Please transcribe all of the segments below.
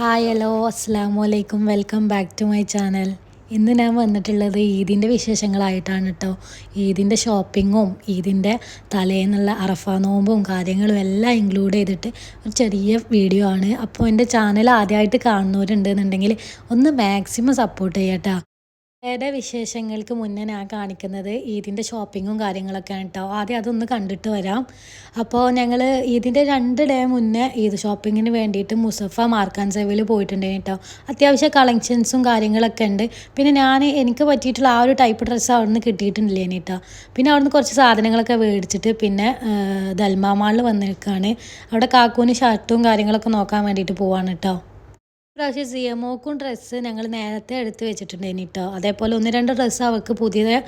Hi hello അസ്സാം വലൈക്കും welcome back to my channel ഇന്ന് ഞാൻ വന്നിട്ടുള്ളത് ഈദിന്റെ വിശേഷങ്ങളായിട്ടാണ് കേട്ടോ ഈദിന്റെ ഷോപ്പിങ്ങും ഈദിന്റെ തലേന്നുള്ള അറഫ നോമ്പും കാര്യങ്ങളും എല്ലാം ഇൻക്ലൂഡ് ചെയ്തിട്ട് ഒരു ചെറിയ വീഡിയോ ആണ്. അപ്പോൾ എന്റെ ചാനൽ ആദ്യമായിട്ട് കാണുന്നവരുണ്ടെന്നുണ്ടെങ്കിൽ ഒന്ന് മാക്സിമം സപ്പോർട്ട് ചെയ്യട്ടോ. ഏടെ വിശേഷങ്ങൾക്ക് മുന്നേ ഞാൻ കാണിക്കുന്നത് ഈദിന്റെ ഷോപ്പിങ്ങും കാര്യങ്ങളൊക്കെയാണ് കേട്ടോ ആദ്യം അതൊന്ന് കണ്ടിട്ട് വരാം. അപ്പോൾ ഞങ്ങൾ ഈദിന്റെ രണ്ട് ഡേ മുന്നേ ഈദ് ഷോപ്പിങ്ങിന് വേണ്ടിയിട്ട് മുസഫ മാർക്കാൻ സേവയിൽ പോയിട്ടുണ്ടായിരുന്നു കേട്ടോ അത്യാവശ്യം കളക്ഷൻസും കാര്യങ്ങളൊക്കെ ഉണ്ട്. പിന്നെ ഞാൻ എനിക്ക് പറ്റിയിട്ടുള്ള ആ ഒരു ടൈപ്പ് ഡ്രസ്സ് അവിടെ നിന്ന് കിട്ടിയിട്ടുണ്ടല്ലേ കേട്ടോ പിന്നെ അവിടെ നിന്ന് കുറച്ച് സാധനങ്ങളൊക്കെ മേടിച്ചിട്ട് പിന്നെ ദൽമാ വന്നിരിക്കുകയാണ് അവിടെ കാക്കൂന് ഷർട്ടും കാര്യങ്ങളൊക്കെ നോക്കാൻ വേണ്ടിയിട്ട് പോവാണ് കേട്ടോ പ്രാവശ്യം സി എമ്മോക്കും ഡ്രസ്സ് ഞങ്ങൾ നേരത്തെ എടുത്ത് വെച്ചിട്ടുണ്ടായിനി കേട്ടോ അതേപോലെ ഒന്ന് രണ്ട് ഡ്രസ്സ് അവൾക്ക് പുതിയ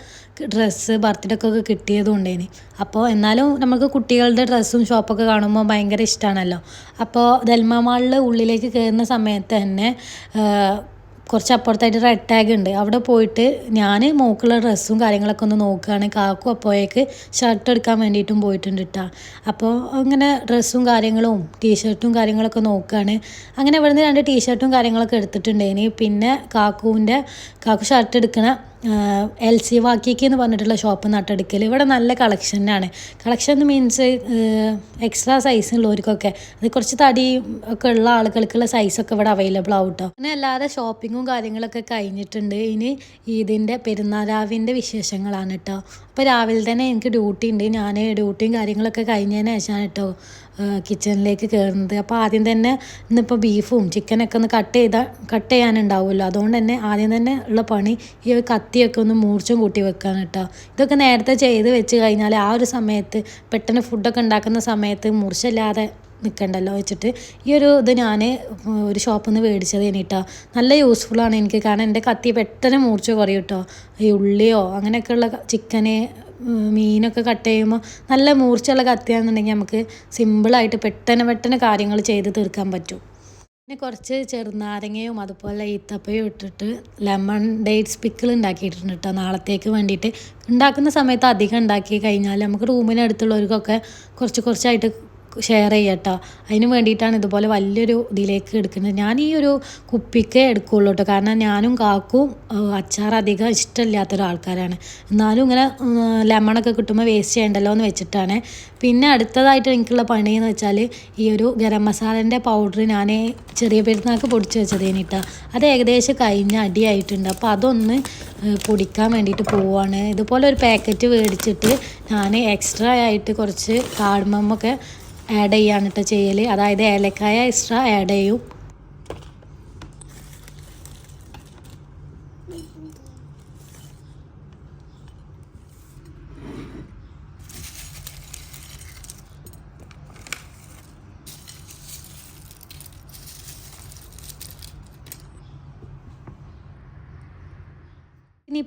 ഡ്രസ്സ് ബർത്ത്ഡേക്കൊക്കെ കിട്ടിയതും ഉണ്ടായിനി അപ്പോൾ എന്നാലും നമുക്ക് കുട്ടികളുടെ ഡ്രസ്സും ഷോപ്പൊക്കെ കാണുമ്പോൾ ഭയങ്കര ഇഷ്ടമാണല്ലോ അപ്പോൾ ദൽമ മാളിൽ ഉള്ളിലേക്ക് കയറുന്ന സമയത്ത് തന്നെ കുറച്ച് അപ്പുറത്തായിട്ട് റെഡ് ടാഗ് ഉണ്ട്. അവിടെ പോയിട്ട് ഞാൻ മോക്കുള്ള ഡ്രസ്സും കാര്യങ്ങളൊക്കെ ഒന്ന് നോക്കുകയാണ്. കാക്കും അപ്പോഴേക്ക് ഷർട്ട് എടുക്കാൻ വേണ്ടിയിട്ടും പോയിട്ടുണ്ട് കേട്ടോ അപ്പോൾ അങ്ങനെ ഡ്രസ്സും കാര്യങ്ങളും ടീഷർട്ടും കാര്യങ്ങളൊക്കെ നോക്കുകയാണ്. അങ്ങനെ ഇവിടുന്ന് രണ്ട് ടീഷർട്ടും കാര്യങ്ങളൊക്കെ എടുത്തിട്ടുണ്ടായിന് പിന്നെ കാക്കുവിന്റെ കാക്കു ഷർട്ട് എടുക്കണ എൽ സി വാക്കിക്ക് എന്ന് പറഞ്ഞിട്ടുള്ള ഷോപ്പ് നട്ടെടുക്കൽ ഇവിടെ നല്ല കളക്ഷനാണ് കളക്ഷൻ എന്ന് മീൻസ് എക്സ്ട്രാ സൈസ് ഉള്ളവർക്കൊക്കെ. അത് കുറച്ച് തടി ഒക്കെ ഉള്ള ആളുകൾക്കുള്ള സൈസൊക്കെ ഇവിടെ അവൈലബിൾ ആവും കേട്ടോ അങ്ങനെ അല്ലാതെ ഷോപ്പിങ്ങും കാര്യങ്ങളൊക്കെ കഴിഞ്ഞിട്ടുണ്ട്. ഇനി ഇതിന്റെ പെരുന്നാരാവിന്റെ വിശേഷങ്ങളാണ് കേട്ടോ അപ്പോൾ രാവിലെ തന്നെ എനിക്ക് ഡ്യൂട്ടി ഉണ്ട്. ഞാൻ ഡ്യൂട്ടിയും കാര്യങ്ങളൊക്കെ കഴിഞ്ഞതിന് ശേഷമാണ് കേട്ടോ കിച്ചണിലേക്ക് കയറുന്നത് അപ്പോൾ ആദ്യം തന്നെ ഇന്നിപ്പോൾ ബീഫും ചിക്കനൊക്കെ ഒന്ന് കട്ട് ചെയ്താൽ കട്ട് ചെയ്യാനുണ്ടാവുമല്ലോ. അതുകൊണ്ട് തന്നെ ആദ്യം തന്നെ ഉള്ള പണി ഈ ഒരു കത്തിയൊക്കെ ഒന്ന് മൂർച്ചും കൂട്ടി വെക്കാൻ കേട്ടോ. ഇതൊക്കെ നേരത്തെ ചെയ്ത് വെച്ച് കഴിഞ്ഞാൽ ആ ഒരു സമയത്ത് പെട്ടെന്ന് ഫുഡൊക്കെ ഉണ്ടാക്കുന്ന സമയത്ത് മുറിച്ചില്ലാതെ നിൽക്കണ്ടല്ലോ വെച്ചിട്ട് ഈ ഒരു ഇത് ഞാൻ ഒരു ഷോപ്പിൽ നിന്ന് മേടിച്ചത് കേട്ടോ നല്ല യൂസ്ഫുള്ളാണ് എനിക്ക്. കാരണം എന്റെ കത്തി പെട്ടെന്ന് മൂർച്ച കുറയും കേട്ടോ ഈ ഉള്ളിയോ അങ്ങനെയൊക്കെയുള്ള ചിക്കന് മീനൊക്കെ കട്ട് ചെയ്യുമ്പോൾ നല്ല മൂർച്ചയുള്ള കത്തിയാണെന്നുണ്ടെങ്കിൽ നമുക്ക് സിമ്പിളായിട്ട് പെട്ടെന്ന് പെട്ടെന്ന് കാര്യങ്ങൾ ചെയ്ത് തീർക്കാൻ പറ്റും. പിന്നെ കുറച്ച് ചെറുനാരങ്ങയും അതുപോലെ ഈത്തപ്പയും ഇട്ടിട്ട് ലെമൺ ഡേറ്റ്സ് പിക്കിൾ ഉണ്ടാക്കിയിട്ടുണ്ട് കേട്ടോ നാളത്തേക്ക് വേണ്ടിയിട്ട്. ഉണ്ടാക്കുന്ന സമയത്ത് അധികം ഉണ്ടാക്കി കഴിഞ്ഞാൽ നമുക്ക് റൂമിനടുത്തുള്ളവർക്കൊക്കെ കുറച്ച് കുറച്ചായിട്ട് ഷെയർ ചെയ്യട്ടോ. അതിന് വേണ്ടിയിട്ടാണ് ഇതുപോലെ വലിയൊരു ഇതിലേക്ക് എടുക്കുന്നത്. ഞാൻ ഈ ഒരു കുപ്പിക്കേ എടുക്കുകയുള്ളൂ കേട്ടോ. കാരണം ഞാനും കാക്കും അച്ചാർ അധികം ഇഷ്ടമില്ലാത്ത ഒരാൾക്കാരാണ് എന്നാലും ഇങ്ങനെ ലെമണൊക്കെ കിട്ടുമ്പോൾ വേസ്റ്റ് ചെയ്യണ്ടല്ലോ എന്ന് വെച്ചിട്ടാണ്. പിന്നെ അടുത്തതായിട്ട് എനിക്കുള്ള പണി എന്ന് വെച്ചാൽ ഈ ഒരു ഗരം മസാലേന്റെ പൗഡർ ഞാൻ ചെറിയ പെരുന്നാൾക്ക് പൊടിച്ച് വെച്ചതേനി അത് ഏകദേശം കഴിഞ്ഞ അടിയായിട്ടുണ്ട്. അപ്പോൾ അതൊന്ന് പൊടിക്കാൻ വേണ്ടിയിട്ട് പോവാണ്. ഇതുപോലെ ഒരു പാക്കറ്റ് മേടിച്ചിട്ട് ഞാൻ എക്സ്ട്രാ ആയിട്ട് കുറച്ച് കാർഡമൊക്കെ ആഡ് ചെയ്യാണ് കേട്ടോ ചെയ്യൽ അതായത് ഏലക്കായ എക്സ്ട്രാ ആഡ് ചെയ്യും.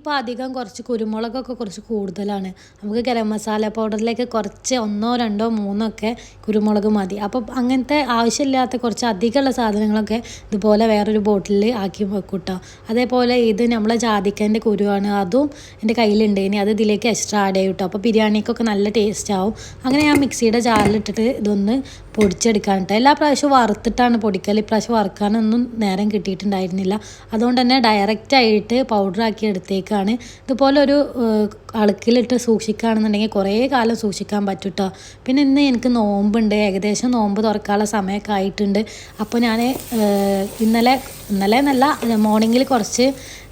ഇനിയിപ്പോൾ അധികം കുറച്ച് കുരുമുളകൊക്കെ കുറച്ച് കൂടുതലാണ്. നമുക്ക് ഗരം മസാല പൗഡറിലേക്ക് കുറച്ച് ഒന്നോ രണ്ടോ മൂന്നോ ഒക്കെ കുരുമുളക് മതി. അപ്പോൾ അങ്ങനത്തെ ആവശ്യമില്ലാത്ത കുറച്ച് അധികമുള്ള സാധനങ്ങളൊക്കെ ഇതുപോലെ വേറൊരു ബോട്ടിലിൽ ആക്കി വെക്കൂട്ടോ. കേട്ടോ അതേപോലെ ഇത് നമ്മളെ ജാതിക്കന്റെ കുരുവാണ്. അതും എന്റെ കയ്യിലുണ്ട് ഇനി അത് ഇതിലേക്ക് എക്സ്ട്രാ ആഡ് ചെയ്യും കേട്ടോ അപ്പോൾ ബിരിയാണിക്കൊക്കെ നല്ല ടേസ്റ്റ് ആവും. അങ്ങനെ ഞാൻ മിക്സിയുടെ ജാറിലിട്ടിട്ട് ഇതൊന്ന് പൊടിച്ചെടുക്കാൻ കേട്ടോ എല്ലാ പ്രാവശ്യവും വറുത്തിട്ടാണ് പൊടിക്കൽ ഇപ്രാവശ്യം വറുക്കാനൊന്നും നേരം കിട്ടിയിട്ടുണ്ടായിരുന്നില്ല. അതുകൊണ്ട് തന്നെ ഡയറക്റ്റ് ആയിട്ട് പൗഡർ ആക്കി എടുത്തേക്കാണ്. ഇതുപോലെ ഒരു അളുക്കിലിട്ട് സൂക്ഷിക്കുകയാണെന്നുണ്ടെങ്കിൽ കുറേ കാലം സൂക്ഷിക്കാൻ പറ്റൂട്ടോ. പിന്നെ ഇന്ന് എനിക്ക് നോമ്പുണ്ട്. ഏകദേശം നോമ്പ് തുറക്കാനുള്ള സമയമൊക്കെ ആയിട്ടുണ്ട്. അപ്പോൾ ഞാൻ ഇന്നലെ ഇന്നലെ എന്നല്ല മോർണിംഗിൽ കുറച്ച്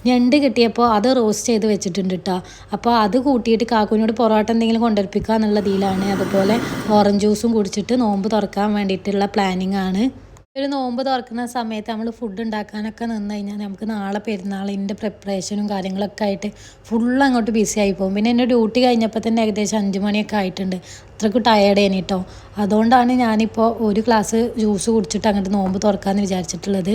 ഞണ്ട് കിട്ടിയപ്പോൾ അത് റോസ്റ്റ് ചെയ്ത് വെച്ചിട്ടുണ്ട് കേട്ടോ അപ്പോൾ അത് കൂട്ടിയിട്ട് കാക്കുവിനോട് പൊറോട്ട എന്തെങ്കിലും കൊണ്ടുവരിപ്പിക്കുക എന്നുള്ള അതുപോലെ ഓറഞ്ച് ജ്യൂസും കുടിച്ചിട്ട് നോമ്പ് തുറക്കാൻ വേണ്ടിയിട്ടുള്ള പ്ലാനിങ് ആണ്. ഒരു നോമ്പ് തുറക്കുന്ന സമയത്ത് നമ്മൾ ഫുഡ് ഉണ്ടാക്കാനൊക്കെ നിന്ന് കഴിഞ്ഞാൽ നമുക്ക് നാളെ പെരുന്നാളിന്റെ പ്രിപ്പറേഷനും കാര്യങ്ങളൊക്കെ ആയിട്ട് ഫുൾ അങ്ങോട്ട് ബിസി ആയി പോകും. പിന്നെ എന്റെ ഡ്യൂട്ടി കഴിഞ്ഞപ്പോൾ തന്നെ ഏകദേശം അഞ്ച് മണിയൊക്കെ ആയിട്ടുണ്ട്. അത്രയ്ക്ക് ടയേർഡ് ആണ് കേട്ടോ അതുകൊണ്ടാണ് ഞാനിപ്പോൾ ഒരു ഗ്ലാസ് ജ്യൂസ് കുടിച്ചിട്ട് അങ്ങോട്ട് നോമ്പ് തുറക്കാമെന്ന് വിചാരിച്ചിട്ടുള്ളത്.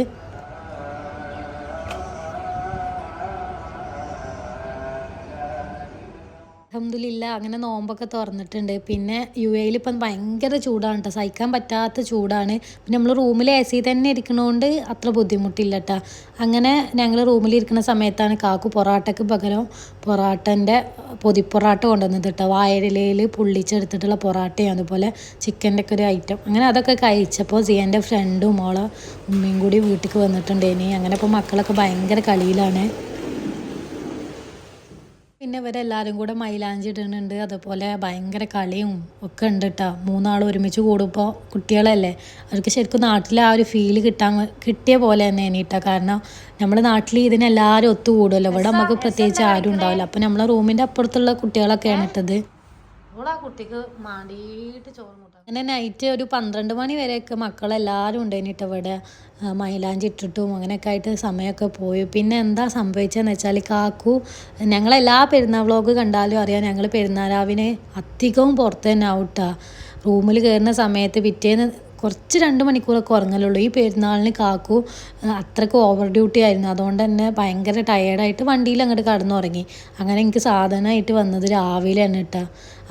അലഹമ്മദില്ല അങ്ങനെ നോമ്പൊക്കെ തുറന്നിട്ടുണ്ട്. പിന്നെ യു എയിൽ ഇപ്പം ഭയങ്കര ചൂടാണ് കേട്ടോ സഹിക്കാൻ പറ്റാത്ത ചൂടാണ്. പിന്നെ നമ്മൾ റൂമിൽ എ സി തന്നെ ഇരിക്കണോണ്ട് അത്ര ബുദ്ധിമുട്ടില്ല കേട്ടോ അങ്ങനെ ഞങ്ങൾ റൂമിൽ ഇരിക്കുന്ന സമയത്താണ് കാക്കു പൊറാട്ടയ്ക്ക് പകരം പൊറാട്ടന്റെ പൊതിപ്പൊറാട്ട കൊണ്ടുവന്നത് കേട്ടോ വായരലയിൽ പുള്ളിച്ചെടുത്തിട്ടുള്ള പൊറാട്ടയും അതുപോലെ ചിക്കന്റെ ഒക്കെ ഒരു ഐറ്റം. അങ്ങനെ അതൊക്കെ കഴിച്ചപ്പോൾ സിയന്റെ ഫ്രണ്ടും മോളെ ഉമ്മയും കൂടി വീട്ടിലേക്ക് വന്നിട്ടുണ്ടേനി അങ്ങനെ ഇപ്പോൾ മക്കളൊക്കെ ഭയങ്കര കളിയിലാണ്. പിന്നെ ഇവരെല്ലാവരും കൂടെ മൈലാഞ്ചി ഇടുന്നുണ്ട് അതുപോലെ ഭയങ്കര കളിയും ഒക്കെ ഉണ്ട് കേട്ടോ മൂന്നാൾ ഒരുമിച്ച് കൂടുമ്പോൾ കുട്ടികളല്ലേ. അവർക്ക് ശരിക്കും നാട്ടിലെ ആ ഒരു ഫീൽ കിട്ടാൻ കിട്ടിയ പോലെ തന്നെ കേട്ടോ കാരണം നമ്മുടെ നാട്ടിൽ ഇതിനെല്ലാവരും ഒത്തുകൂടുമല്ലോ ഇവിടെ നമുക്ക് പ്രത്യേകിച്ച് ആരും ഉണ്ടാവില്ല. അപ്പം നമ്മളെ റൂമിന്റെ അപ്പുറത്തുള്ള കുട്ടികളൊക്കെയാണ് ഇട്ടത്. ഓളാ കുട്ടിക്ക് മാടിയിട്ട് ചോറ് കൂട്ടാം അങ്ങനെ നൈറ്റ് ഒരു പന്ത്രണ്ട് മണി വരെയൊക്കെ മക്കളെല്ലാവരും ഉണ്ടായിട്ടോ ഇവിടെ. മൈലാഞ്ചി ഇട്ടിട്ടും അങ്ങനെയൊക്കെ ആയിട്ട് സമയമൊക്കെ പോയി. പിന്നെ എന്താ സംഭവിച്ചതെന്ന് വെച്ചാൽ കാക്കു ഞങ്ങളെല്ലാ പെരുന്നാൾ വ്ളോഗ് കണ്ടാലും അറിയാം ഞങ്ങൾ പെരുന്നാളാവിന് അധികവും പുറത്ത് തന്നെ ഔട്ടാ റൂമിൽ കയറുന്ന സമയത്ത് പിറ്റേന്ന് കുറച്ച് രണ്ട് മണിക്കൂറൊക്കെ ഉറങ്ങലുള്ളൂ. ഈ പെരുന്നാളിന് കാക്കു അത്രയ്ക്ക് ഓവർ ഡ്യൂട്ടി ആയിരുന്നു. അതുകൊണ്ട് തന്നെ ഭയങ്കര ടയേർഡായിട്ട് വണ്ടിയിൽ അങ്ങോട്ട് കടന്നുറങ്ങി. അങ്ങനെ എനിക്ക് സാധനമായിട്ട് വന്നത് രാവിലെ തന്നെ ഇട്ടാ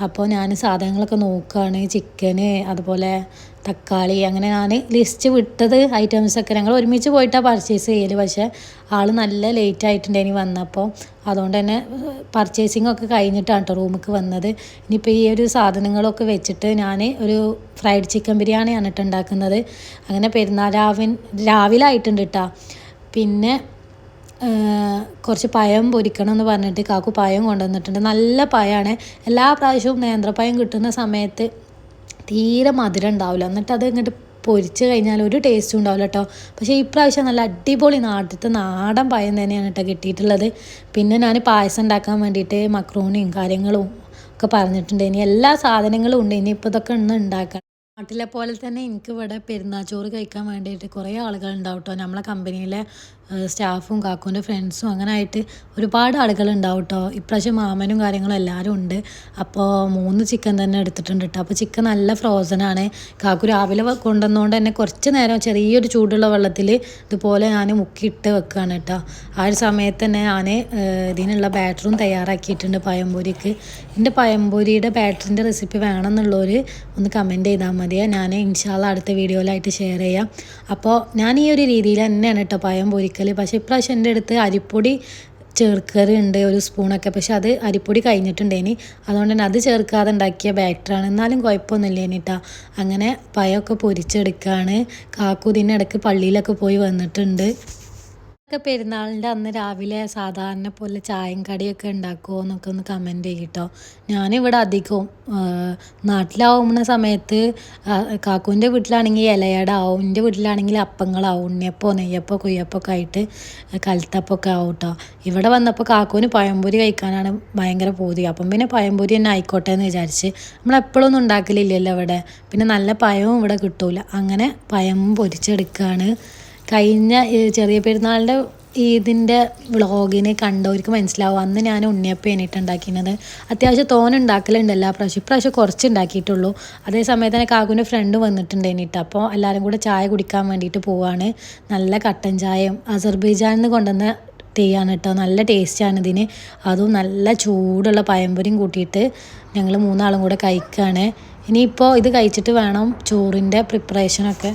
അപ്പോൾ ഞാൻ സാധനങ്ങളൊക്കെ നോക്കുകയാണ് ചിക്കന് അതുപോലെ തക്കാളി അങ്ങനെ ഞാൻ ലിസ്റ്റ് വിട്ടത് ഐറ്റംസൊക്കെ ഞങ്ങൾ ഒരുമിച്ച് പോയിട്ടാണ് പർച്ചേസ് ചെയ്യൽ പക്ഷേ ആൾ നല്ല ലേറ്റ് ആയിട്ടുണ്ടായിനി വന്നപ്പോൾ അതുകൊണ്ട് തന്നെ പർച്ചേസിംഗ് ഒക്കെ കഴിഞ്ഞിട്ടാണ് കേട്ടോ റൂമിൽ വന്നത്. ഇനിയിപ്പോൾ ഈ ഒരു സാധനങ്ങളൊക്കെ വെച്ചിട്ട് ഞാൻ ഒരു ഫ്രൈഡ് ചിക്കൻ ബിരിയാണി കേട്ടോ ഉണ്ടാക്കുന്നത് അങ്ങനെ പെരുന്നാൾ രാവിൻ രാവിലെ ആയിട്ടുണ്ട് കേട്ടോ പിന്നെ കുറച്ച് പഴം പൊരിക്കണം എന്ന് പറഞ്ഞിട്ട് കാക്കു പഴം കൊണ്ടുവന്നിട്ടുണ്ട്. നല്ല പഴമാണ് എല്ലാ പ്രാവശ്യവും നേന്ത്രപ്പഴം കിട്ടുന്ന സമയത്ത് തീരെ മധുരം ഉണ്ടാവില്ല. എന്നിട്ട് അത് ഇങ്ങോട്ട് പൊരിച്ച് കഴിഞ്ഞാൽ ഒരു ടേസ്റ്റും ഉണ്ടാവില്ല കേട്ടോ പക്ഷേ ഇപ്രാവശ്യം നല്ല അടിപൊളി നാട്ടിലത്തെ നാടൻ പഴം തന്നെയാണ് കേട്ടോ കിട്ടിയിട്ടുള്ളത്. പിന്നെ ഞാൻ പായസം ഉണ്ടാക്കാൻ വേണ്ടിയിട്ട് മക്രോണിയും കാര്യങ്ങളും ഒക്കെ പറഞ്ഞിട്ടുണ്ട്. ഇനി എല്ലാ സാധനങ്ങളും ഉണ്ട്. ഇനിയിപ്പോൾ ഇതൊക്കെ ഒന്ന് ഉണ്ടാക്കാം. നാട്ടിലെ പോലെ തന്നെ എനിക്ക് ഇവിടെ പെരുന്നാച്ചോറ് കഴിക്കാൻ വേണ്ടിയിട്ട് കുറേ ആളുകൾ ഉണ്ടാവും കേട്ടോ നമ്മളെ കമ്പനിയിലെ സ്റ്റാഫും കാക്കുവിന്റെ ഫ്രണ്ട്സും അങ്ങനെ ആയിട്ട് ഒരുപാട് ആളുകൾ ഉണ്ടാവും കേട്ടോ ഇപ്രാവശ്യം മാമനും കാര്യങ്ങളും എല്ലാവരും ഉണ്ട്. അപ്പോൾ മൂന്ന് ചിക്കൻ തന്നെ എടുത്തിട്ടുണ്ട് കേട്ടോ അപ്പോൾ ചിക്കൻ നല്ല ഫ്രോസൺ ആണ്. കാക്കു രാവിലെ കൊണ്ടുവന്നുകൊണ്ട് തന്നെ കുറച്ച് നേരം ചെറിയൊരു ചൂടുള്ള വെള്ളത്തിൽ ഇതുപോലെ ഞാൻ മുക്കിയിട്ട് വെക്കുകയാണ് കേട്ടോ ആ ഒരു സമയത്ത് തന്നെ ഞാൻ ഇതിനുള്ള ബാറ്ററും തയ്യാറാക്കിയിട്ടുണ്ട് പഴംപൊരിക്ക്. എന്റെ പഴംപൊരിയുടെ ബാറ്ററിന്റെ റെസിപ്പി വേണമെന്നുള്ളവർ ഒന്ന് കമന്റ് ചെയ്താൽ മതിയെ. ഞാൻ ഇൻഷാല്ല അടുത്ത വീഡിയോയിലായിട്ട് ഷെയർ ചെയ്യാം. അപ്പോൾ ഞാൻ ഈ ഒരു രീതിയിൽ തന്നെയാണ് കേട്ടോ പയം പൊരിക്കൽ പക്ഷേ ഇപ്രാവശ്യം എന്റെ അടുത്ത് അരിപ്പൊടി ചേർക്കാറുണ്ട് ഒരു സ്പൂണൊക്കെ. പക്ഷെ അത് അരിപ്പൊടി കഴിഞ്ഞിട്ടുണ്ടേനി. അതുകൊണ്ട് തന്നെ അത് ചേർക്കാതെ ഉണ്ടാക്കിയ ബാറ്ററാണ് എന്നാലും കുഴപ്പമൊന്നുമില്ല ഇനിട്ടാ അങ്ങനെ പയമൊക്കെ പൊരിച്ചെടുക്കുകയാണ് കാക്കു ഇടയ്ക്ക് പള്ളിയിലൊക്കെ പോയി വന്നിട്ടുണ്ട്. ഒക്കെ പെരുന്നാളിന്റെ അന്ന് രാവിലെ സാധാരണ പോലെ ചായയും കടിയൊക്കെ ഉണ്ടാക്കുമോ എന്നൊക്കെ ഒന്ന് കമന്റ് ചെയ്യട്ടോ. ഞാനിവിടെ അധികവും നാട്ടിലാവുന്ന സമയത്ത് കാക്കുവിന്റെ വീട്ടിലാണെങ്കിൽ ഇലയട ആവും എന്റെ വീട്ടിലാണെങ്കിൽ അപ്പങ്ങളാവും ഉണ്ണിയപ്പോ നെയ്യപ്പോ കുയ്യപ്പോ ഒക്കെ ആയിട്ട് കലത്തപ്പൊക്കെ ആവും കേട്ടോ ഇവിടെ വന്നപ്പോൾ കാക്കുവിന് പഴംപൊരി കഴിക്കാനാണ് ഭയങ്കര പൂതി. അപ്പം പിന്നെ പഴംപൊരി തന്നെ ആയിക്കോട്ടെ എന്ന് വിചാരിച്ച് നമ്മളെപ്പോഴൊന്നും ഉണ്ടാക്കലില്ലല്ലോ ഇവിടെ. പിന്നെ നല്ല പഴവും ഇവിടെ കിട്ടൂല. അങ്ങനെ പഴം പൊരിച്ചെടുക്കുകയാണ് കഴിഞ്ഞ ചെറിയ പെരുന്നാളിന്റെ ഇതിന്റെ വ്ളോഗിന് കണ്ടവർക്ക് മനസ്സിലാവും. അന്ന് ഞാൻ ഉണ്ണിയപ്പം എണീറ്റ് ഉണ്ടാക്കിയത് അത്യാവശ്യം തോനെ ഉണ്ടാക്കലുണ്ട് എല്ലാ പ്രാവശ്യം. ഇപ്രാവശ്യം കുറച്ച് ഉണ്ടാക്കിയിട്ടുള്ളൂ. അതേ സമയത്ത് തന്നെ കാക്കുവിന്റെ ഫ്രണ്ട് വന്നിട്ടുണ്ട് എണീറ്റ്. അപ്പോൾ എല്ലാവരും കൂടെ ചായ കുടിക്കാൻ വേണ്ടിയിട്ട് പോവാണ്. നല്ല കട്ടൻ ചായയും അസർബൈജാനിൽ നിന്ന് കൊണ്ടുവന്ന ടീയാണ് കേട്ടോ. നല്ല ടേസ്റ്റാണ് ഇതിന്. അതും നല്ല ചൂടുള്ള പയമ്പൊരിയും കൂട്ടിയിട്ട് ഞങ്ങൾ മൂന്നാളും കൂടെ കഴിക്കുകയാണ് ഇനിയിപ്പോൾ ഇത് കഴിച്ചിട്ട് വേണം ചോറിന്റെ പ്രിപ്പറേഷനൊക്കെ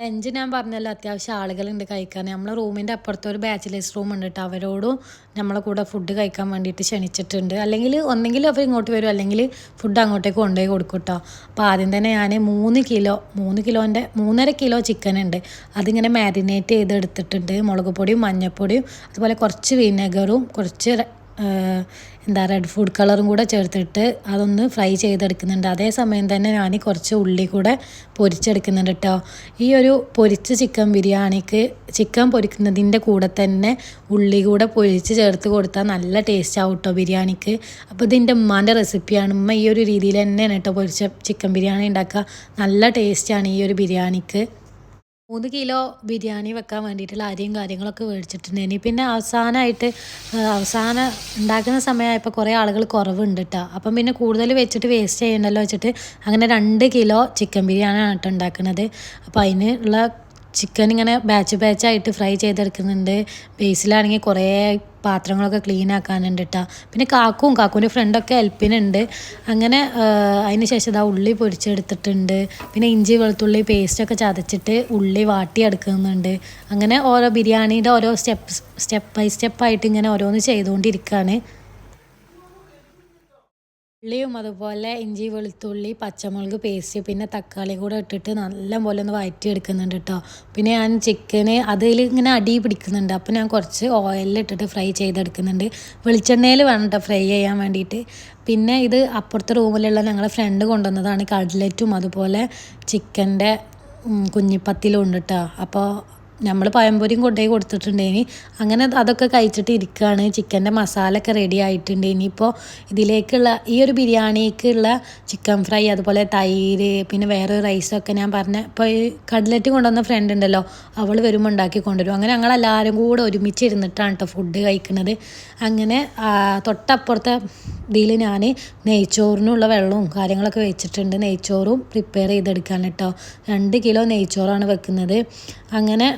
ലഞ്ച് ഞാൻ പറഞ്ഞല്ലോ അത്യാവശ്യം ആളുകളുണ്ട് കഴിക്കാൻ. നമ്മളെ റൂമിന്റെ അപ്പുറത്ത് ഒരു ബാച്ചിലേഴ്സ് റൂം ഉണ്ട് കേട്ടോ അവരോടും നമ്മളെ കൂടെ ഫുഡ് കഴിക്കാൻ വേണ്ടിയിട്ട് ക്ഷണിച്ചിട്ടുണ്ട്. അല്ലെങ്കിൽ ഒന്നെങ്കിൽ അവർ ഇങ്ങോട്ട് വരും അല്ലെങ്കിൽ ഫുഡ് അങ്ങോട്ടേക്ക് കൊണ്ടുപോയി കൊടുക്കും കേട്ടോ അപ്പോൾ ആദ്യം തന്നെ ഞാൻ മൂന്ന് കിലോ മൂന്ന് കിലോന്റെ മൂന്നര കിലോ ചിക്കൻ ഉണ്ട്. അതിങ്ങനെ മാരിനേറ്റ് ചെയ്ത് എടുത്തിട്ടുണ്ട് മുളക് പൊടിയും മഞ്ഞൾപ്പൊടിയും അതുപോലെ കുറച്ച് വിനെഗറും കുറച്ച് എന്താ റെഡ് ഫുഡ് കളറും കൂടെ ചേർത്തിട്ട് അതൊന്ന് ഫ്രൈ ചെയ്തെടുക്കുന്നുണ്ട്. അതേ സമയം തന്നെ ഞാൻ കുറച്ച് ഉള്ളി കൂടെ പൊരിച്ചെടുക്കുന്നുണ്ട് കേട്ടോ ഈ ഒരു പൊരിച്ച ചിക്കൻ ബിരിയാണിക്ക് ചിക്കൻ പൊരിക്കുന്നതിന്റെ കൂടെ തന്നെ ഉള്ളി കൂടെ പൊരിച്ച് ചേർത്ത് കൊടുത്താൽ നല്ല ടേസ്റ്റ് ആവും കേട്ടോ ബിരിയാണിക്ക്. അപ്പോൾ ഇതിന്റെ ഉമ്മാന്റെ റെസിപ്പിയാണ് ഉമ്മ ഈ ഒരു രീതിയിൽ തന്നെയാണ് കേട്ടോ പൊരിച്ച ചിക്കൻ ബിരിയാണി ഉണ്ടാക്കുക. നല്ല ടേസ്റ്റാണ് ഈ ഒരു ബിരിയാണിക്ക്. മൂന്ന് കിലോ ബിരിയാണി വെക്കാൻ വേണ്ടിയിട്ടുള്ള അരിയും കാര്യങ്ങളൊക്കെ മേടിച്ചിട്ടുണ്ടായിനി പിന്നെ അവസാനമായിട്ട് അവസാനം ഉണ്ടാക്കുന്ന സമയമായപ്പോൾ കുറേ ആളുകൾ കുറവുണ്ട് കേട്ടോ അപ്പം പിന്നെ കൂടുതൽ വെച്ചിട്ട് വേസ്റ്റ് ചെയ്യണ്ടല്ലോ വെച്ചിട്ട് അങ്ങനെ രണ്ട് കിലോ ചിക്കൻ ബിരിയാണിയാണ് കേട്ടോ ഉണ്ടാക്കുന്നത്. അപ്പോൾ അതിന് ഉള്ള ചിക്കൻ ഇങ്ങനെ ബാച്ച് ബാച്ചായിട്ട് ഫ്രൈ ചെയ്തെടുക്കുന്നുണ്ട്. ബേസിലാണെങ്കിൽ കുറേ പാത്രങ്ങളൊക്കെ ക്ലീൻ ആക്കാനുണ്ട് കേട്ടോ പിന്നെ കാക്കും കാക്കുവിന്റെ ഫ്രണ്ടൊക്കെ ഹെൽപ്പിനുണ്ട് അങ്ങനെ അതിന് ശേഷം ഇതാ ഉള്ളി പൊരിച്ചെടുത്തിട്ടുണ്ട്. പിന്നെ ഇഞ്ചി വെളുത്തുള്ളി പേസ്റ്റൊക്കെ ചതച്ചിട്ട് ഉള്ളി വാട്ടി വാട്ടിയെടുക്കുന്നുണ്ട് അങ്ങനെ ഓരോ ബിരിയാണിയുടെ ഓരോ സ്റ്റെപ്പ് സ്റ്റെപ്പ് ബൈ സ്റ്റെപ്പായിട്ട് ഇങ്ങനെ ഓരോന്ന് ചെയ്തുകൊണ്ടിരിക്കുകയാണ് ഉള്ളിയും അതുപോലെ ഇഞ്ചി വെളുത്തുള്ളി പച്ചമുളക് പേസ്റ്റ് പിന്നെ തക്കാളി കൂടെ ഇട്ടിട്ട് നല്ല പോലെ ഒന്ന് വഴറ്റിയെടുക്കുന്നുണ്ട് കേട്ടോ പിന്നെ ഞാൻ ചിക്കന് അതിൽ ഇങ്ങനെ അടി പിടിക്കുന്നുണ്ട്. അപ്പോൾ ഞാൻ കുറച്ച് ഓയിലിൽ ഇട്ടിട്ട് ഫ്രൈ ചെയ്തെടുക്കുന്നുണ്ട്. വെളിച്ചെണ്ണയിൽ വേണം കേട്ടോ ഫ്രൈ ചെയ്യാൻ വേണ്ടിയിട്ട്. പിന്നെ ഇത് അപ്പുറത്തെ റൂമിലുള്ള ഞങ്ങളുടെ ഫ്രണ്ട് കൊണ്ടുവന്നതാണ്. കട്ലറ്റും അതുപോലെ ചിക്കന്റെ കുഞ്ഞിപ്പത്തിലും ഉണ്ട് കേട്ടോ അപ്പോൾ നമ്മൾ പഴംപൊരിയും കൊണ്ടുപോയി കൊടുത്തിട്ടുണ്ടേനി അങ്ങനെ അതൊക്കെ കഴിച്ചിട്ട് ഇരിക്കുകയാണ് ചിക്കന്റെ മസാല ഒക്കെ റെഡി ആയിട്ടുണ്ട്. ഇനിയിപ്പോൾ ഇതിലേക്കുള്ള ഈ ഒരു ബിരിയാണിക്കുള്ള ചിക്കൻ ഫ്രൈ അതുപോലെ തൈര് പിന്നെ വേറെ റൈസൊക്കെ ഞാൻ പറഞ്ഞ ഇപ്പോൾ ഈ കട്ലറ്റ് കൊണ്ടുവന്ന ഫ്രണ്ട് ഉണ്ടല്ലോ അവൾ വരുമ്പോൾ ഉണ്ടാക്കി കൊണ്ടുവരും. അങ്ങനെ ഞങ്ങളെല്ലാവരും കൂടെ ഒരുമിച്ച് ഇരുന്നിട്ടാണ് കേട്ടോ ഫുഡ് കഴിക്കുന്നത് അങ്ങനെ തൊട്ടപ്പുറത്തെ ഇതിൽ ഞാൻ നെയ്ച്ചോറിനുള്ള വെള്ളവും കാര്യങ്ങളൊക്കെ വെച്ചിട്ടുണ്ട്. നെയ്ച്ചോറും പ്രിപ്പയർ ചെയ്തെടുക്കാൻ കേട്ടോ രണ്ട് കിലോ നെയ്ച്ചോറാണ് വെക്കുന്നത്. അങ്ങനെ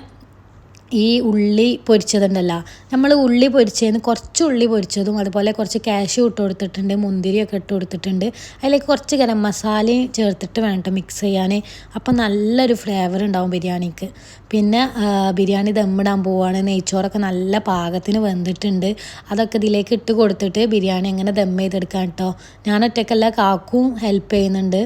ഈ ഉള്ളി പൊരിച്ചതുണ്ടല്ലോ. നമ്മൾ ഉള്ളി പൊരിച്ചതിന് കുറച്ച് ഉള്ളി പൊരിച്ചതും അതുപോലെ കുറച്ച് കാഷ്യൂ ഇട്ട് കൊടുത്തിട്ടുണ്ട് മുന്തിരിയൊക്കെ ഇട്ട് കൊടുത്തിട്ടുണ്ട്. അതിലേക്ക് കുറച്ച് ഗരം മസാലയും ചേർത്തിട്ട് വേണം മിക്സ് ചെയ്യാൻ അപ്പം നല്ലൊരു ഫ്ലേവർ ഉണ്ടാവും ബിരിയാണിക്ക്. പിന്നെ ബിരിയാണി ദമ്മിടാൻ പോവുകയാണ് നെയ്ച്ചോറൊക്കെ നല്ല പാകത്തിന് വെന്തിട്ടുണ്ട്. അതൊക്കെ ഇതിലേക്ക് ഇട്ട് കൊടുത്തിട്ട് ബിരിയാണി എങ്ങനെ ദം ചെയ്തെടുക്കാം കേട്ടോ ഞാൻ ഒറ്റക്കല്ല കാക്കും ഹെൽപ്പ് ചെയ്യുന്നുണ്ട്.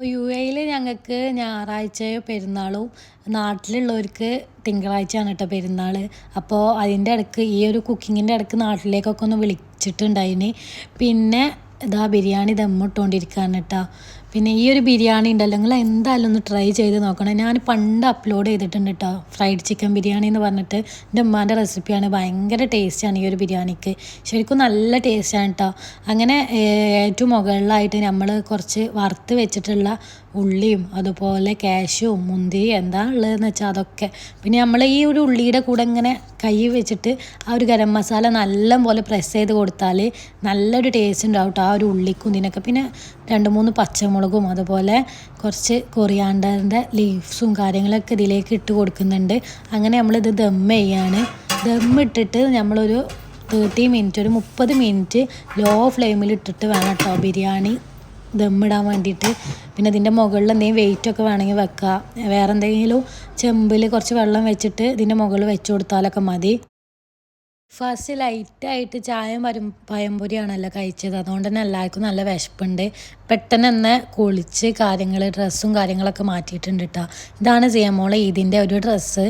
യു എയിൽ ഞങ്ങൾക്ക് ഞായറാഴ്ചയോ പെരുന്നാളും നാട്ടിലുള്ളവർക്ക് തിങ്കളാഴ്ചയാണ് കേട്ടോ പെരുന്നാൾ. അപ്പോൾ അതിന്റെ ഇടയ്ക്ക് ഈ ഒരു കുക്കിങ്ങിന്റെ ഇടയ്ക്ക് നാട്ടിലേക്കൊക്കെ ഒന്ന് വിളിച്ചിട്ടുണ്ടായിന്. പിന്നെ ഇതാ ബിരിയാണി ദമ്മിട്ടുകൊണ്ടിരിക്കുകയാണ് കേട്ടോ പിന്നെ ഈ ഒരു ബിരിയാണി ഉണ്ടല്ലോ നിങ്ങൾ എന്തായാലും ഒന്ന് ട്രൈ ചെയ്ത് നോക്കണം. ഞാൻ പണ്ട് അപ്ലോഡ് ചെയ്തിട്ടുണ്ട് കേട്ടോ ഫ്രൈഡ് ചിക്കൻ ബിരിയാണി എന്ന് പറഞ്ഞിട്ട്. എന്റെ ഉമ്മാന്റെ റെസിപ്പിയാണ് ഭയങ്കര ടേസ്റ്റാണ് ഈ ഒരു ബിരിയാണിക്ക്. ശരിക്കും നല്ല ടേസ്റ്റാണ് കേട്ടോ അങ്ങനെ ഏറ്റവും മുകളിലായിട്ട് നമ്മൾ കുറച്ച് വറുത്ത് വെച്ചിട്ടുള്ള ഉള്ളിയും അതുപോലെ കാഷ്യും മുന്തിരി എന്താ ഉള്ളതെന്ന് വെച്ചാൽ അതൊക്കെ. പിന്നെ നമ്മൾ ഈ ഒരു ഉള്ളിയുടെ കൂടെ ഇങ്ങനെ കൈ വെച്ചിട്ട് ആ ഒരു ഗരം മസാല നല്ലപോലെ പ്രസ് ചെയ്ത് കൊടുത്താൽ നല്ലൊരു ടേസ്റ്റ് ഉണ്ടാവും ആ ഒരു ഉള്ളിക്കും ഇതിനൊക്കെ. പിന്നെ രണ്ട് മൂന്ന് പച്ചമുളകും അതുപോലെ കുറച്ച് കൊറിയാണ്ടറിന്റെ ലീവ്സും കാര്യങ്ങളൊക്കെ ഇതിലേക്ക് ഇട്ട് കൊടുക്കുന്നുണ്ട്. അങ്ങനെ നമ്മളിത് ദം ചെയ്യാണ്. ദം ഇട്ടിട്ട് നമ്മളൊരു തേർട്ടി മിനിറ്റ് ഒരു മുപ്പത് മിനിറ്റ് ലോ ഫ്ലെയിമിൽ ഇട്ടിട്ട് വേണം കേട്ടോ ബിരിയാണി. ദമ്മിടാൻ വേണ്ടിയിട്ട്. പിന്നെ ഇതിന്റെ മുകളിൽ എന്തെങ്കിലും വെയിറ്റൊക്കെ വേണമെങ്കിൽ വെക്കുക വേറെ എന്തെങ്കിലും ചെമ്പിൽ കുറച്ച് വെള്ളം വെച്ചിട്ട് ഇതിന്റെ മുകളിൽ വെച്ച് കൊടുത്താലൊക്കെ മതി. ഫസ്റ്റ് ലൈറ്റായിട്ട് ചായയും പരം പഴംപൊരിയാണല്ലോ കഴിച്ചത്. അതുകൊണ്ട് തന്നെ എല്ലാവർക്കും നല്ല വിശപ്പുണ്ട്. പെട്ടെന്ന് തന്നെ കുളിച്ച് കാര്യങ്ങൾ ഡ്രസ്സും കാര്യങ്ങളൊക്കെ മാറ്റിയിട്ടുണ്ട് കേട്ടോ ഇതാണ് സിയമോളെ ഇതിന്റെ ഒരു ഡ്രസ്സ്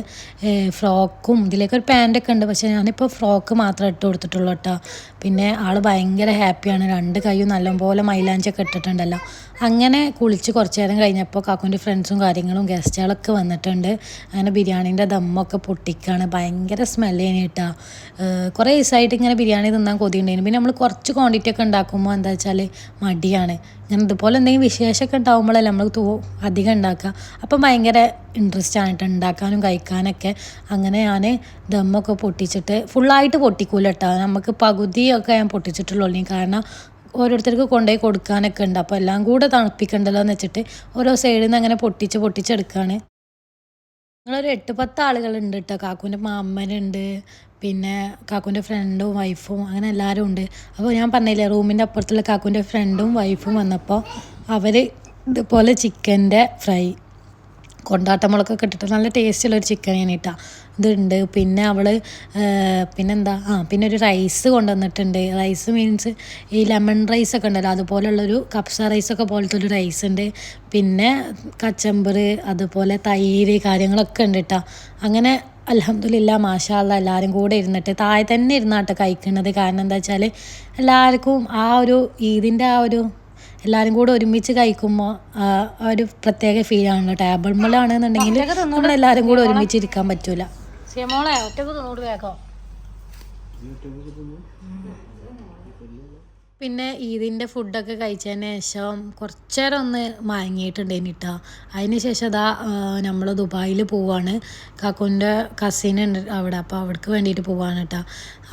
ഫ്രോക്കും. ഇതിലേക്ക് ഒരു പാന്റൊക്കെ ഉണ്ട്. പക്ഷേ ഞാനിപ്പോൾ ഫ്രോക്ക് മാത്രം ഇട്ട് കൊടുത്തിട്ടുള്ളൂ കേട്ടോ പിന്നെ ആൾ ഭയങ്കര ഹാപ്പിയാണ് രണ്ട് കൈയും നല്ലപോലെ മൈലാഞ്ചൊക്കെ ഇട്ടിട്ടുണ്ടല്ലോ. അങ്ങനെ കുളിച്ച് കുറച്ച് നേരം കഴിഞ്ഞപ്പോൾ കാക്കുന്റെ ഫ്രണ്ട്സും കാര്യങ്ങളും ഗസ്റ്റുകളൊക്കെ വന്നിട്ടുണ്ട്. അങ്ങനെ ബിരിയാണീന്റെ ദമ്മൊക്കെ പൊട്ടിക്കാണ്. ഭയങ്കര സ്മെല്ല് കേട്ടോ കുറേ ദിവസമായിട്ട് ഇങ്ങനെ ബിരിയാണി തിന്നാൻ കൊതിയുണ്ടായിരുന്നു പിന്നെ നമ്മൾ കുറച്ച് ക്വാണ്ടിറ്റി ഒക്കെ ഉണ്ടാക്കുമ്പോൾ എന്താ വെച്ചാൽ മടിയാണ്. ഞാൻ ഇതുപോലെ എന്തെങ്കിലും വിശേഷമൊക്കെ ഉണ്ടാകുമ്പോഴല്ലേ നമ്മൾ തൂ അധികം ഉണ്ടാക്കുക. അപ്പം ഭയങ്കര ഇൻട്രസ്റ്റ് ആയിട്ട് ഉണ്ടാക്കാനും കഴിക്കാനൊക്കെ. അങ്ങനെ ഞാൻ ദമ്മൊക്കെ പൊട്ടിച്ചിട്ട് ഫുള്ളായിട്ട് പൊട്ടിക്കൂല കേട്ടോ നമുക്ക് പകുതിയൊക്കെ ഞാൻ പൊട്ടിച്ചിട്ടുള്ളൂ. കാരണം ഓരോരുത്തർക്ക് കൊണ്ടുപോയി കൊടുക്കാനൊക്കെ ഉണ്ട്. അപ്പോൾ എല്ലാം കൂടെ തണുപ്പിക്കണ്ടല്ലോ എന്ന് വെച്ചിട്ട് ഓരോ സൈഡിൽ നിന്ന് അങ്ങനെ പൊട്ടിച്ച് പൊട്ടിച്ചെടുക്കുകയാണ് ഞങ്ങളൊരു എട്ട് പത്ത് ആളുകളുണ്ട് കേട്ടോ കാക്കുവിന്റെ മാമ്മനുണ്ട്. പിന്നെ കാക്കുവിന്റെ ഫ്രണ്ടും വൈഫും അങ്ങനെ എല്ലാവരും ഉണ്ട്. അപ്പോൾ ഞാൻ പറഞ്ഞില്ലേ റൂമിന്റെ അപ്പുറത്തുള്ള കാക്കുവിന്റെ ഫ്രണ്ടും വൈഫും വന്നപ്പോൾ അവർ ഇതുപോലെ ചിക്കന്റെ ഫ്രൈ കൊണ്ടാട്ടമുളകൊക്കെ ഇട്ടിട്ട് നല്ല ടേസ്റ്റുള്ളൊരു ചിക്കൻ കേട്ടോ. ഇതുണ്ട്. പിന്നെ അവൾ പിന്നെന്താ? ആ പിന്നെ ഒരു റൈസ് കൊണ്ടുവന്നിട്ടുണ്ട്. റൈസ് മീൻസ് ഈ ലെമൺ റൈസ് ഒക്കെ ഉണ്ടല്ലോ അതുപോലുള്ളൊരു കപ്സ റൈസൊക്കെ പോലത്തെ ഒരു റൈസ് ഉണ്ട്. പിന്നെ കച്ചമ്പർ അതുപോലെ തൈര് കാര്യങ്ങളൊക്കെ ഉണ്ട് കേട്ടോ. അങ്ങനെ അലഹമില്ല മാഷാല്ല എല്ലാവരും കൂടെ ഇരുന്നിട്ട് താഴെ തന്നെ ഇരുന്നാട്ടോ കഴിക്കുന്നത് കാരണം എന്താ വെച്ചാൽ എല്ലാവർക്കും ആ ഒരു ഈദിന്റെ ആ ഒരു എല്ലാവരും കൂടെ ഒരുമിച്ച് കഴിക്കുമ്പോൾ ഒരു പ്രത്യേക ഫീൽ ഫീലാണ് ടേബിൾ മേലാണെന്നുണ്ടെങ്കിൽ നമ്മളെല്ലാവരും കൂടെ ഒരുമിച്ച് ഇരിക്കാൻ പറ്റൂല. ഒറ്റയ്ക്ക് പിന്നെ ഈദിന്റെ ഫുഡൊക്കെ കഴിച്ചതിന് ശേഷം കുറച്ചേരം ഒന്ന് മയങ്ങിയിട്ടുണ്ടായിന് കേട്ടോ അതിന് ശേഷം അതാ നമ്മൾ ദുബായിൽ പോവാണ്. കാക്കുന്റെ കസിൻ ഉണ്ട് അവിടെ അപ്പോൾ അവിടേക്ക് വേണ്ടിയിട്ട് പോവാണ് കേട്ടോ.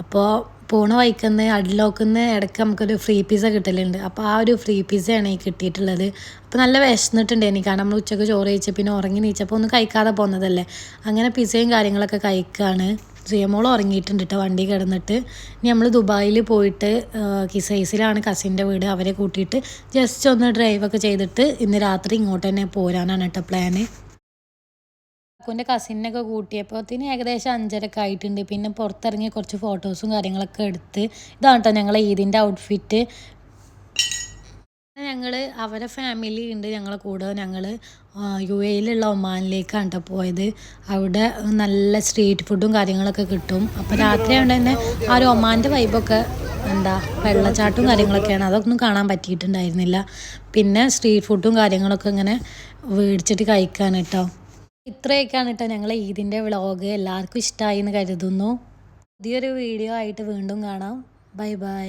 അപ്പോൾ പോണ വഴിക്കുന്ന് അഡ്ലോക്കുന്ന ഇടയ്ക്ക് നമുക്കൊരു ഫ്രീ പിസ കിട്ടലുണ്ട്. അപ്പോൾ ആ ഒരു ഫ്രീ പിസയാണ് ഈ കിട്ടിയിട്ടുള്ളത്. അപ്പോൾ നല്ല വിശന്നിട്ടുണ്ട് എനിക്ക്. കാരണം നമ്മൾ ഉച്ചയ്ക്ക് ചോറ് കഴിച്ച് പിന്നെ ഉറങ്ങി നീച്ചപ്പോൾ ഒന്നും കഴിക്കാതെ പോകുന്നതല്ലേ. അങ്ങനെ പിസയും കാര്യങ്ങളൊക്കെ കഴിക്കുകയാണ് സിയമോൾ ഉറങ്ങിയിട്ടുണ്ട് കേട്ടോ വണ്ടി കിടന്നിട്ട്. ഇനി നമ്മൾ ദുബായിൽ പോയിട്ട് കിസൈസിലാണ് കസിന്റെ വീട്. അവരെ കൂട്ടിയിട്ട് ജസ്റ്റ് ഒന്ന് ഡ്രൈവൊക്കെ ചെയ്തിട്ട് ഇന്ന് രാത്രി ഇങ്ങോട്ട് തന്നെ പോരാനാണ് കേട്ടോ പ്ലാന് കാക്കുന്റെ കസിനൊക്കെ കൂട്ടിയപ്പോഴത്തേന് ഏകദേശം അഞ്ചരക്കെ ആയിട്ടുണ്ട്. പിന്നെ പുറത്തിറങ്ങി കുറച്ച് ഫോട്ടോസും കാര്യങ്ങളൊക്കെ എടുത്ത് ഇതാണ് കേട്ടോ ഞങ്ങളെ ഈദിന്റെ ഔട്ട്ഫിറ്റ് ഞങ്ങൾ അവരെ ഫാമിലി ഉണ്ട് ഞങ്ങളെ കൂടെ. ഞങ്ങൾ യു എയിലുള്ള ഒമാനിലേക്കാണ് കേട്ടോ പോയത്. അവിടെ നല്ല സ്ട്രീറ്റ് ഫുഡും കാര്യങ്ങളൊക്കെ കിട്ടും. അപ്പോൾ രാത്രി ആയതുകൊണ്ട് തന്നെ ആ ഒരു ഒമാന്റെ വൈബൊക്കെ എന്താ വെള്ളച്ചാട്ടവും കാര്യങ്ങളൊക്കെയാണ്. അതൊന്നും കാണാൻ പറ്റിയിട്ടുണ്ടായിരുന്നില്ല. പിന്നെ സ്ട്രീറ്റ് ഫുഡും കാര്യങ്ങളൊക്കെ ഇങ്ങനെ മേടിച്ചിട്ട് കഴിക്കാൻ കേട്ടോ ഇത്രയൊക്കെയാണ് കേട്ടോ ഞങ്ങൾ ഈദിന്റെ വ്ളോഗ് എല്ലാവർക്കും ഇഷ്ടമായി എന്ന് കരുതുന്നു. പുതിയൊരു വീഡിയോ ആയിട്ട് വീണ്ടും കാണാം. Bye bye.